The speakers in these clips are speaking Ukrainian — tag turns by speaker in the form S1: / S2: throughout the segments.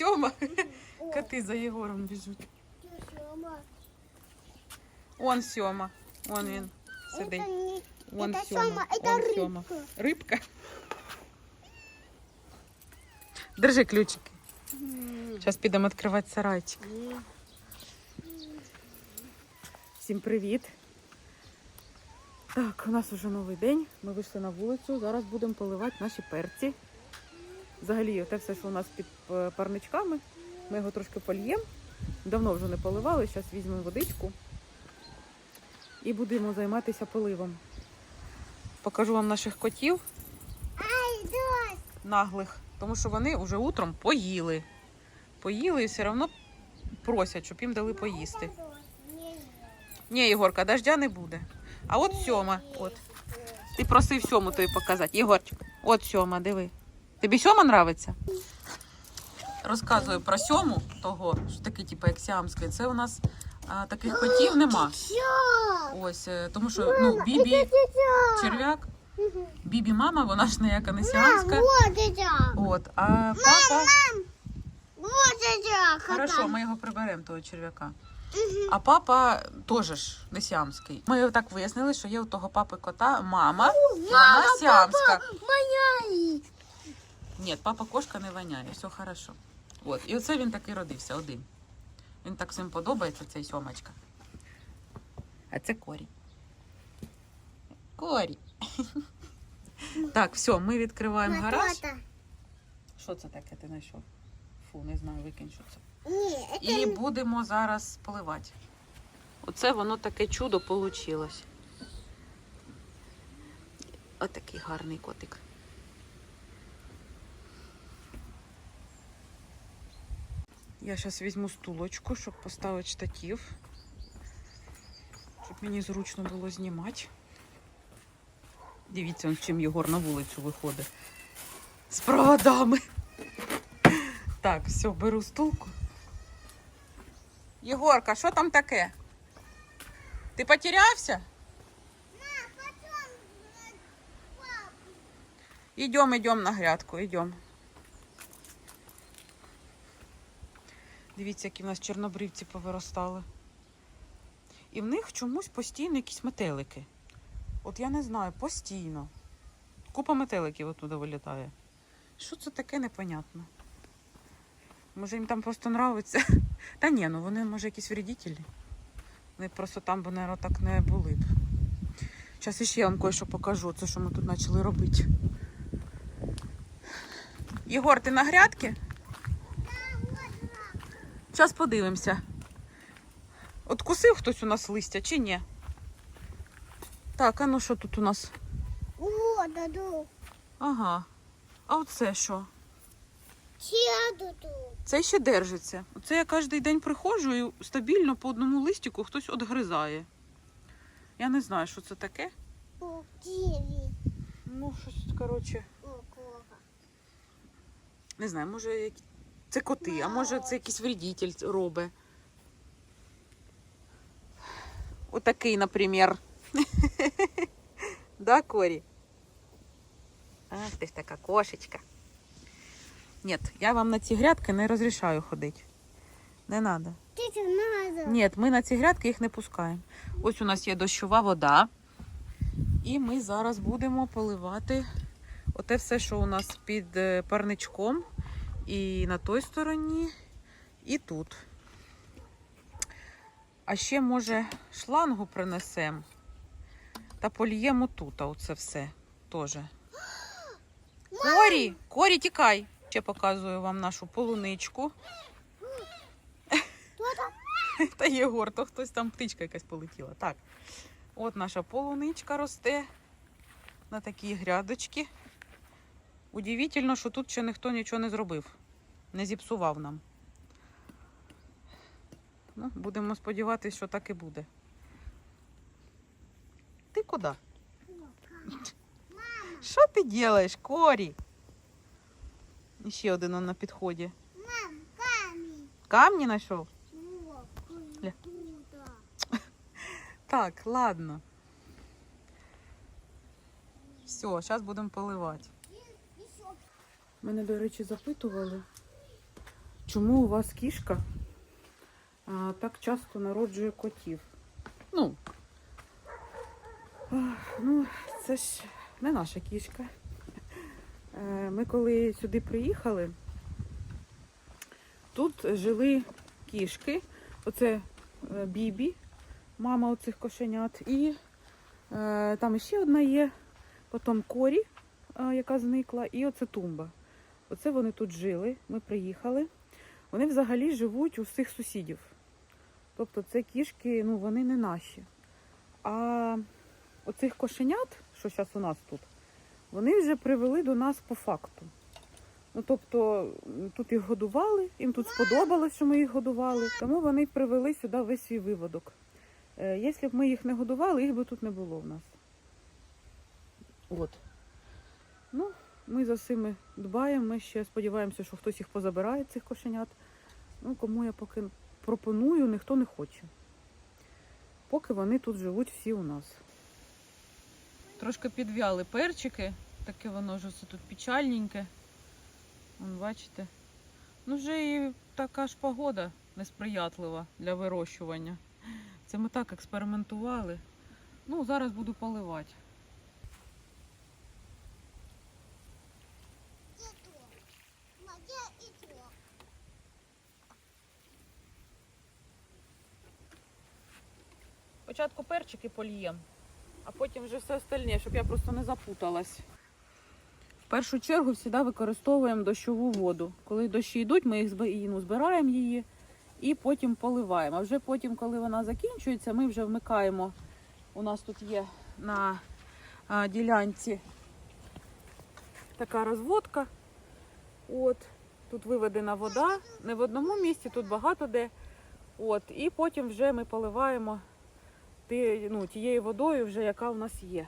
S1: Де сьома? Коти за Єгором біжуть. Он сьома. Вон він сидить. Вон
S2: это
S1: сьома.
S2: Сёма, это
S1: Вон сьома.
S2: рыбка.
S1: Рибка. Держи ключики. Зараз підемо відкривати сарайчик. Всім привіт. Так, у нас вже новий день. Ми вийшли на вулицю. Зараз будемо поливати наші перці. Взагалі, те все, що у нас під е, парничками, ми його трошки польємо. Давно вже не поливали, зараз візьмемо водичку і будемо займатися поливом. Покажу вам наших котів наглих, тому що вони вже утром поїли. Поїли і все одно просять, щоб їм дали поїсти. Ні, Єгорка, дождя не буде. А от сьома. От. Ти просив сьому тобі показати. Єгорчик, от сьома, диви. Тобі сьома нравиться? Розказую про сьому того, що такий, типу, як сіамський. Це у нас а, таких котів нема.
S2: Всё.
S1: Ось, е, тому що ну, бібі черв'як, бібі мама, вона ж ніяка не
S2: Мам,
S1: сіамська.
S2: вот это.
S1: От, а папа.
S2: Вот это.
S1: Хорошо, ми його приберемо, того черв'яка. А папа теж ж не сіамський. Ми так вияснили, що є у того папи кота мама, і вона сіамська.
S2: Моя.
S1: Ні, папа кошка не воняє, все хорошо. От. І оце він такий родився один. Він так всім подобається, цей сьомочка. А це корі. Корі. Так, все, ми відкриваємо гараж. Що це таке ти знайшов? Фу, не знаю, викинь, що це. І будемо зараз поливати. Оце воно таке чудо вийшло. Отакий гарний котик. Я зараз візьму стулочку, щоб поставити штатив, щоб мені зручно було знімати. Дивіться, з чим Єгор на вулицю виходить. З проводами. Так, все, беру стулку. Єгорка, що там таке? Ти потерявся? Ідем, ідем на грядку, ідем. Дивіться, які в нас чорнобривці повиростали. І в них чомусь постійно якісь метелики. От я не знаю, постійно. Купа метеликів оттуда вилітає. Що це таке, непонятно. Може їм там просто нравиться. Та ні, ну вони, може, якісь вредителі. Вони просто там, бо, наверное, так не були б. Зараз іще я вам кое-що покажу, це що ми тут почали робити. Єгор, ти на грядки? Зараз подивимося. От кусив хтось у нас листя чи ні? Так, а ну що тут у нас?
S2: вот это.
S1: Ага. А оце що? Це ще держиться. Оце я кожен день приходжу і стабільно по одному листику хтось відгризає. Я не знаю, що це таке.
S2: О.
S1: Ну, щось, коротше,
S2: О,
S1: не знаю, може які- це коти, а може це якийсь вредитель робить. Отакий, наприклад. Да, Корі? Ах, ти ж така кошечка. Ні, я вам на ці грядки не розрішаю ходити. Не треба. Ні, ми на ці грядки їх не пускаємо. Ось у нас є дощова вода. І ми зараз будемо поливати оте все, що у нас під е, парничком. І на той стороні, і тут. А ще, може, шлангу принесемо та поліємо тут, а оце все теж. Корі, Корі, тікай. Ще показую вам нашу полуничку. Та Єгор, то хтось там птичка якась полетіла. Так. От наша полуничка росте на такій грядочці. Удивительно, що тут ще ніхто нічого не зробив. Не зіпсував нам. Ну, будемо сподіватися, що так і буде. Ти куди? Що ти робиш, Корі? І ще один он на підході.
S2: Мам, камень.
S1: Камні знайшов? Так, ладно. Все, зараз будемо поливати. Мене, до речі, запитували, чому у вас кішка а, так часто народжує котів. Ну, ну, це ж не наша кішка. Е, Ми коли сюди приїхали, тут жили кішки. Оце е, Бібі, мама оцих кошенят. І е, там ще одна є, потім Корі, яка зникла, і оце Тумба. Оце вони тут жили. Ми приїхали. Вони взагалі живуть у всіх сусідів. Тобто це кішки, ну вони не наші. А оцих кошенят, що зараз у нас тут, вони вже привели до нас по факту. Ну, тобто тут їх годували, їм тут сподобалось, що ми їх годували, тому вони привели сюди весь свій виводок. Е, якщо б ми їх не годували, їх би тут не було в нас. От. Ну, ми за цими дбаємо, ми ще сподіваємося, що хтось їх позабирає, цих кошенят. Ну, кому я поки пропоную, ніхто не хоче. Поки вони тут живуть всі у нас. Трошки підв'яли перчики, таке воно вже все тут печальненьке. Вон, бачите. Ну, вже і така ж погода несприятлива для вирощування. Це ми так експериментували. Ну, зараз буду поливати.
S2: Где то? Ма, где и то?
S1: Спочатку перчики полієм, а потім вже все остальне, щоб я просто не запуталась. В першу чергу завжди використовуємо дощову воду. Коли дощі йдуть, ми їх ну, збираємо її і потім поливаємо. А вже потім, коли вона закінчується, ми вже вмикаємо. У нас тут є на а, ділянці така розводка. От, тут виведена вода. Не в одному місці, тут багато де. От, і потім вже ми поливаємо ти, ну, тією водою, вже яка в нас є.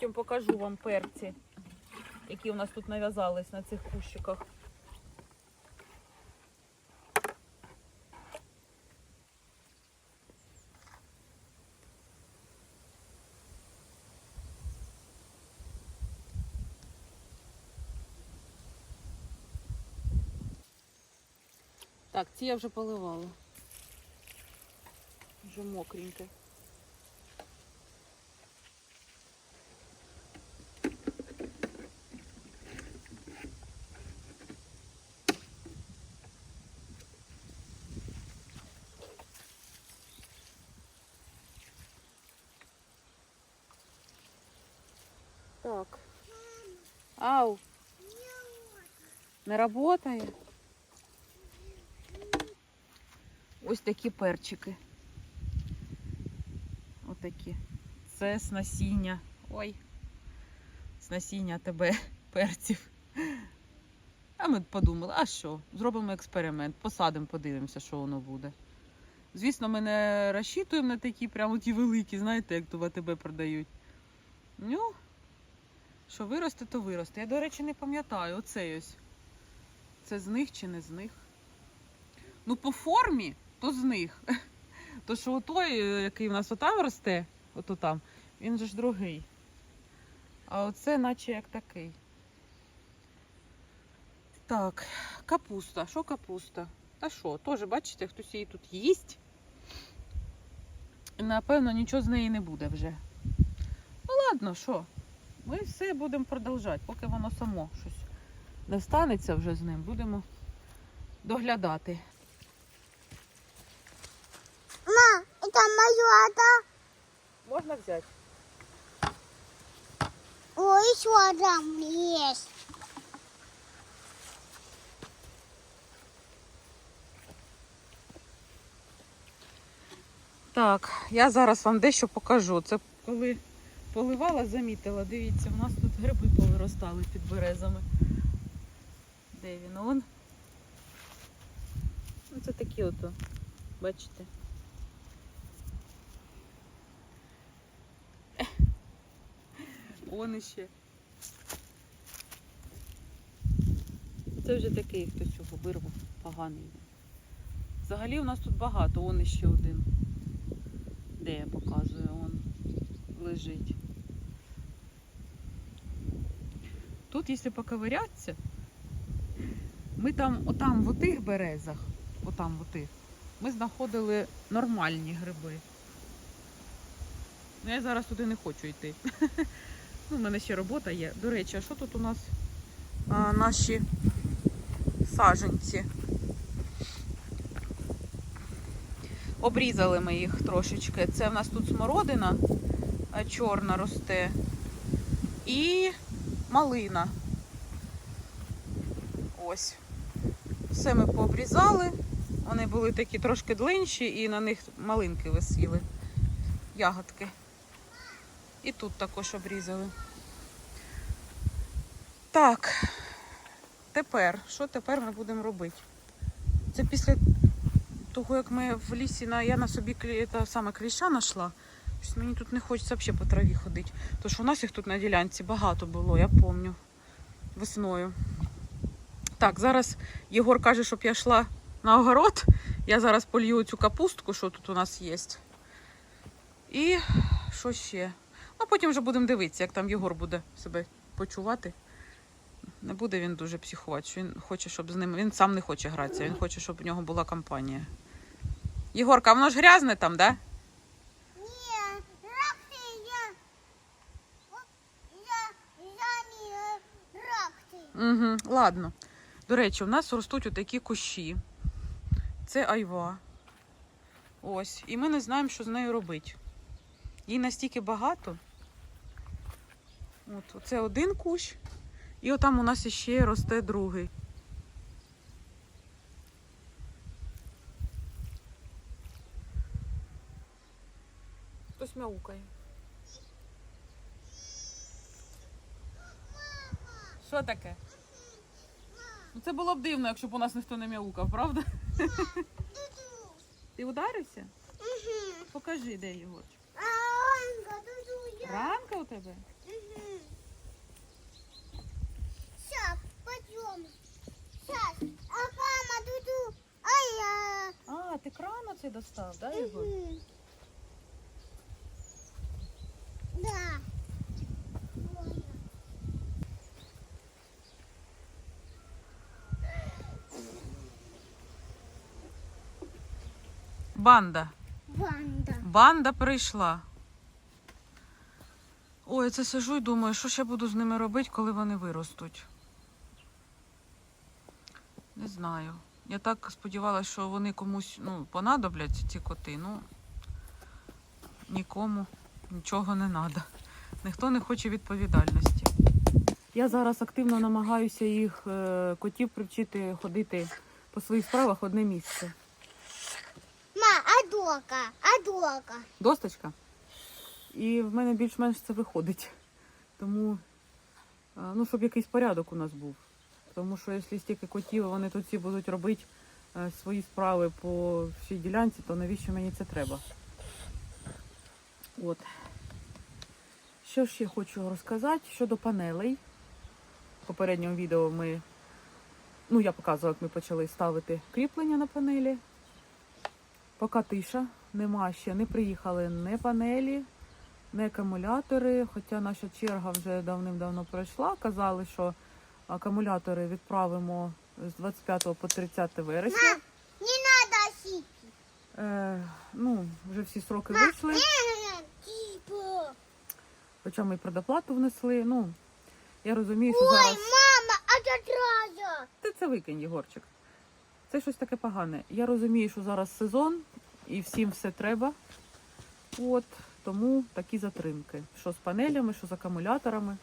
S1: Потім покажу вам перці, які у нас тут нав'язались на цих кущиках. Так, ці я вже поливала. Вже мокреньке. Так. Ау, не работає? Ось такі перчики. Отакі. Це з насіння. Ой. З насіння тебе перців. А ми подумали, а що? Зробимо експеримент, посадимо, подивимося, що воно буде. Звісно, ми не розчитуємо на такі прямо ті великі, знаєте, як то в продають. Ну, що виросте, то виросте. Я, до речі, не пам'ятаю, оцей ось. Це з них чи не з них? Ну, по формі, то з них. То що отой, е, який в нас отам росте, ото там, він же ж другий. А оце наче як такий. Так, капуста. Що капуста? Та що, теж, бачите, хтось її тут їсть. Напевно, нічого з неї не буде вже. Ну ладно, що? Будемо продовжувати, поки воно само щось не станеться вже з ним, будемо доглядати.
S2: Ма, это моя, да?
S1: Можна взяти?
S2: О, еще там есть.
S1: Так, я зараз вам дещо покажу. Це коли поливала, замітила. Дивіться, у нас тут гриби повиростали під березами. Де він? Он. Ну, це такі ото, бачите. Он іще. Це вже такий хтось його вирвав, поганий. Взагалі у нас тут багато, он іще один. Де я показую, он лежить. Тут, якщо поковирятися, ми там, отам в отих березах, отам в отих, ми знаходили нормальні гриби. Ну, я зараз туди не хочу йти. Ну, в мене ще робота є. До речі, а що тут у нас а, наші саженці? Обрізали ми їх трошечки. Це в нас тут смородина чорна росте. І малина. Ось. Все ми пообрізали. Вони були такі трошки длинші і на них малинки висіли. Ягодки. І тут також обрізали. Так. Тепер, що тепер ми будемо робити? Це після того, як ми в лісі на я на собі та саме кліща знайшла. Щось мені тут не хочеться взагалі по траві ходити. Тому що у нас їх тут на ділянці багато було, я пам'ятаю. Весною. Так, зараз Єгор каже, щоб я йшла на огород. Я зараз полью цю капустку, що тут у нас є. І що ще? Ну, потім вже будемо дивитися, як там Єгор буде себе почувати. Не буде він дуже психувати. що Він хоче, щоб з ним. Він сам не хоче гратися, він хоче, щоб у нього була компанія. Єгорка, воно ж грязне там, да?
S2: Не, ракты я... Вот Я, я не ракты.
S1: Угу, ладно. До речі, у нас ростуть отакі кущі. Це айва. Ось. І ми не знаємо, що з нею робити. Їй настільки багато. От, оце один кущ. І отам у нас ще росте другий. Хтось мяукає. Що таке? Ну це було б дивно, якщо б у нас ніхто не мяукав, правда? Ти ударився?
S2: Угу.
S1: Покажи, де його.
S2: А, Анка, тут я.
S1: Ранка у тебе?
S2: Угу. Сейчас. Сейчас. А мама, дуду. Ай, я.
S1: А, ти кран оцей достав, да, його?
S2: Да. Ой.
S1: Банда.
S2: Ванда.
S1: Банда прийшла. Ой, я це сижу і думаю, що ще буду з ними робити, коли вони виростуть. Не знаю. Я так сподівалася, що вони комусь ну, понадобляться, ці коти. Ну нікому нічого не треба. Ніхто не хоче відповідальності. Я зараз активно намагаюся їх е, котів привчити ходити по своїх справах в одне місце.
S2: Дока? А дока?
S1: досточка. І в мене більш-менш це виходить. Тому, е, ну, щоб якийсь порядок у нас був. Тому що якщо стільки котів, вони тут всі будуть робити е, свої справи по всій ділянці, то навіщо мені це треба? От. Що я хочу розказати щодо панелей. В попередньому відео ми, ну я показувала, як ми почали ставити кріплення на панелі. Поки тиша, нема ще, не приїхали не панелі, не акумулятори. Хоча наша черга вже давним-давно пройшла. Казали, що акумулятори відправимо з 25 по 30 вересня.
S2: Ма, не надо сить.
S1: Е, ну, вже всі сроки вийшли,
S2: Типа.
S1: хоча ми й предоплату внесли. Ну, я розумію, що
S2: Ой,
S1: зараз.
S2: мама, а тетрадь
S1: це викинь, Єгорчик. Це щось таке погане. Я розумію, що зараз сезон і всім все треба. От, тому такі затримки. Що з панелями, що з акумуляторами.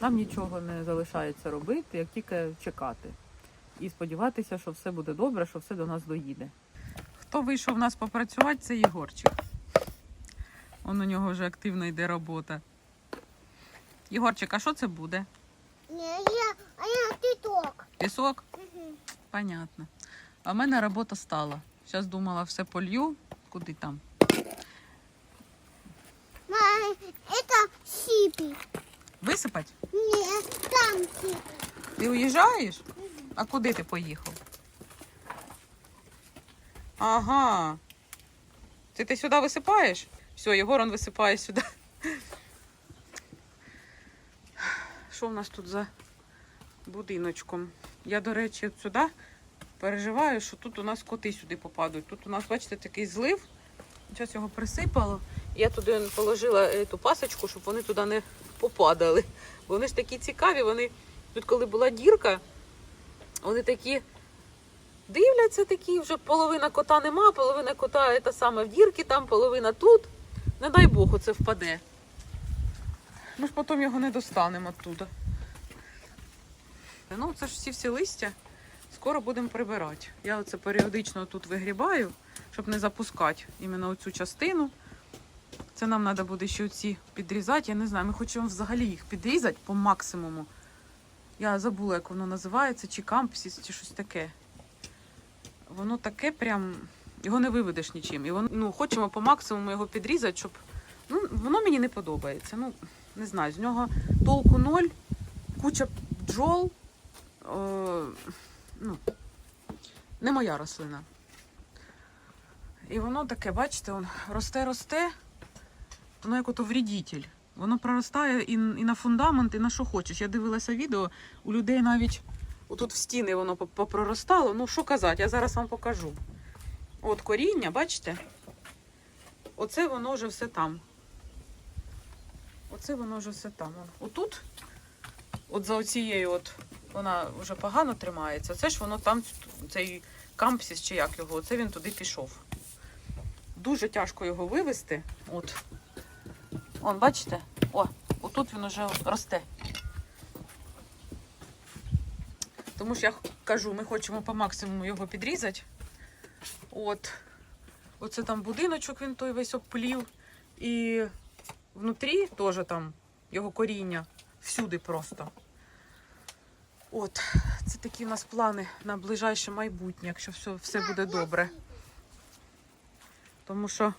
S1: Нам нічого не залишається робити, як тільки чекати. І сподіватися, що все буде добре, що все до нас доїде. Хто вийшов в нас попрацювати, це Єгорчик. Он у нього вже активно йде робота. Єгорчик, а що це буде?
S2: Не, я, а я титок.
S1: Пісок? Понятно. А в мене робота стала. Зараз думала, все полью. Куди там?
S2: Ма, это сипи.
S1: Висипать?
S2: Не, там сипи.
S1: Ти уїжджаєш? А куди ти поїхав? Ага. Це ти сюди висипаєш? Все, Єгор он висипає сюди. Що в нас тут за будиночком? Я, до речі, сюди переживаю, що тут у нас коти сюди попадуть. Тут у нас, бачите, такий злив. Зараз його присипало. Я туди положила ту пасочку, щоб вони туди не попадали. Вони ж такі цікаві, вони тут, коли була дірка, вони такі дивляться такі, вже половина кота нема, половина кота це саме в дірки, там половина тут. Не дай Бог, оце впаде. Ми ж потім його не достанемо оттуда. Ну, це ж всі всі листя. Скоро будемо прибирати. Я оце періодично тут вигрібаю, щоб не запускати іменно оцю частину. Це нам треба буде ще оці підрізати. Я не знаю, ми хочемо взагалі їх підрізати по максимуму. Я забула, як воно називається, чи кампсіс, чи щось таке. Воно таке прям. Його не виведеш нічим. І воно, ну, хочемо по максимуму його підрізати, щоб. Ну, воно мені не подобається. Ну, не знаю, з нього толку ноль, куча бджол. Е, ну, не моя рослина. І воно таке, бачите, он росте, росте, воно як ото вредитель. Воно проростає і, і на фундамент, і на що хочеш. Я дивилася відео, у людей навіть отут в стіни воно поп- попроростало. Ну, що казати, я зараз вам покажу. От коріння, бачите? Оце воно вже все там. Оце воно вже все там. Отут, от за оцією, от, вона вже погано тримається. Це ж воно там, цей кампсіс чи як його, оце він туди пішов. Дуже тяжко його вивести. От. Он, бачите? О, отут він уже росте. Тому що я кажу, ми хочемо по максимуму його підрізати. От. Оце там будиночок він той весь обплів. І внутрі теж там його коріння. Всюди просто. От, це такі в нас плани на ближайше майбутнє, якщо все, все буде добре. Тому що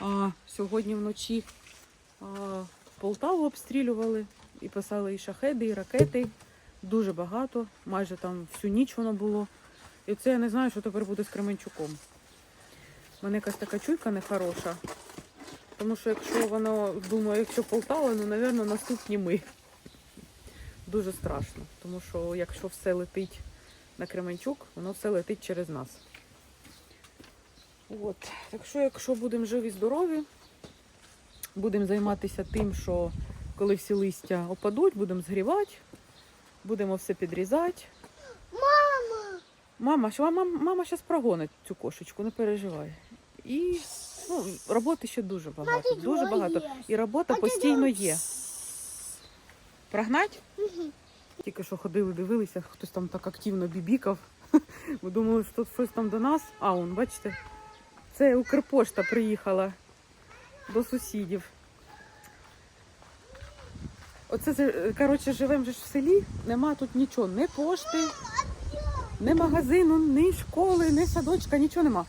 S1: а, сьогодні вночі а, Полтаву обстрілювали і писали і шахеди, і ракети. Дуже багато, майже там всю ніч воно було. І це я не знаю, що тепер буде з Кременчуком. У мене якась така чуйка нехороша. Тому що якщо воно, думаю, якщо Полтава, ну, напевно, наступні ми. Дуже страшно. Тому що якщо все летить на Кременчук, воно все летить через нас. От. Так що, якщо будемо живі, здорові, будемо займатися тим, що коли всі листя опадуть, будемо згрівати, будемо все підрізати.
S2: Мама.
S1: Мама, що мама, мама зараз прогонить цю кошечку, не переживай. І ну, роботи ще дуже багато. Дуже багато. І робота постійно є. Прогнать?
S2: Мгм.
S1: Тільки що ходили, дивилися, хтось там так активно бібікав. Ми думали, що тут щось там до нас. А, он, бачите, це Укрпошта приїхала до сусідів. Оце, коротше, живемо же ж в селі, нема тут нічого, ні пошти, ні магазину, ні школи, ні садочка, нічого нема.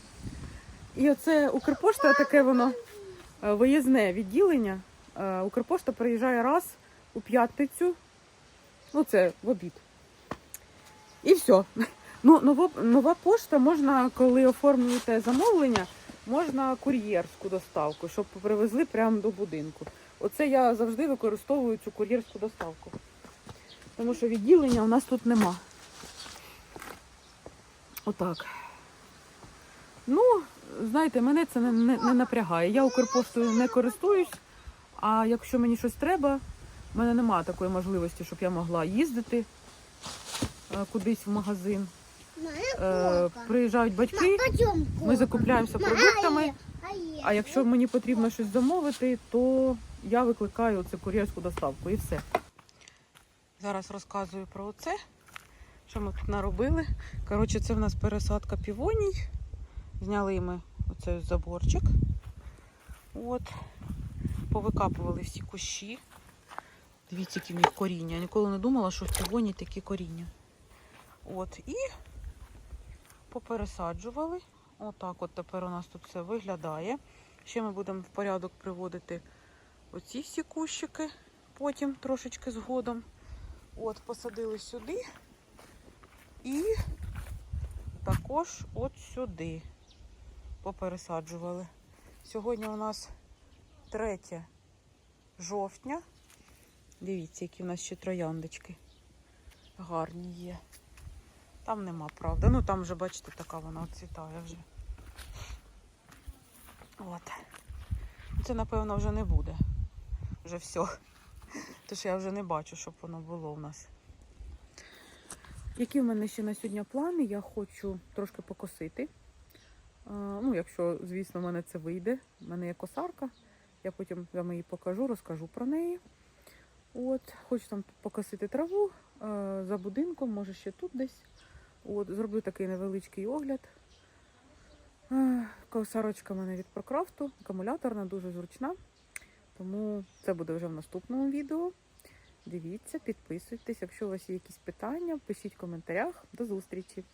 S1: І оце Укрпошта, таке воно е, виїзне відділення. Е, Укрпошта приїжджає раз у п'ятницю. Ну, це в обід. І все. Ну, нова, нова пошта можна, коли оформлюєте замовлення, можна кур'єрську доставку, щоб привезли прямо до будинку. Оце я завжди використовую цю кур'єрську доставку. Тому що відділення у нас тут нема. Отак. Ну, знаєте, мене це не, не, не напрягає. Я Укрпоштою не користуюсь, а якщо мені щось треба, в мене немає такої можливості, щоб я могла їздити. е, кудись в магазин. Е, приїжджають батьки, ми закупляємося продуктами.
S2: А?
S1: А якщо мені потрібно щось замовити, то я викликаю це кур'єрську доставку і все. Зараз розказую про це, що ми тут наробили. Коротше, це в нас пересадка півоній. Зняли ми оцей заборчик. От. Повикапували всі кущі. Дивіться, які в них коріння. Я ніколи не думала, що в півоні такі коріння. От. І попересаджували. Отак от тепер у нас тут все виглядає. Ще ми будемо в порядок приводити оці всі кущики, потім трошечки згодом. От, посадили сюди і також от сюди попересаджували. Сьогодні у нас 3 жовтня. Дивіться, які в нас ще трояндочки гарні є. Там нема, правда. Ну там вже, бачите, така вона оцвітає вже. От. Це, напевно, вже не буде. Вже все. Тож я вже не бачу, щоб воно було в нас. Які в мене ще на сьогодні плани? Я хочу трошки покосити. Ну, якщо, звісно, в мене це вийде. У мене є косарка. Я потім вам її покажу, розкажу про неї. От, хочу там покосити траву а, за будинком, може ще тут десь. От, зроблю такий невеличкий огляд. Ех, Косарочка в мене від Прокрафту, акумуляторна, дуже зручна. Тому це буде вже в наступному відео. Дивіться, підписуйтесь. Якщо у вас є якісь питання, пишіть в коментарях. До зустрічі!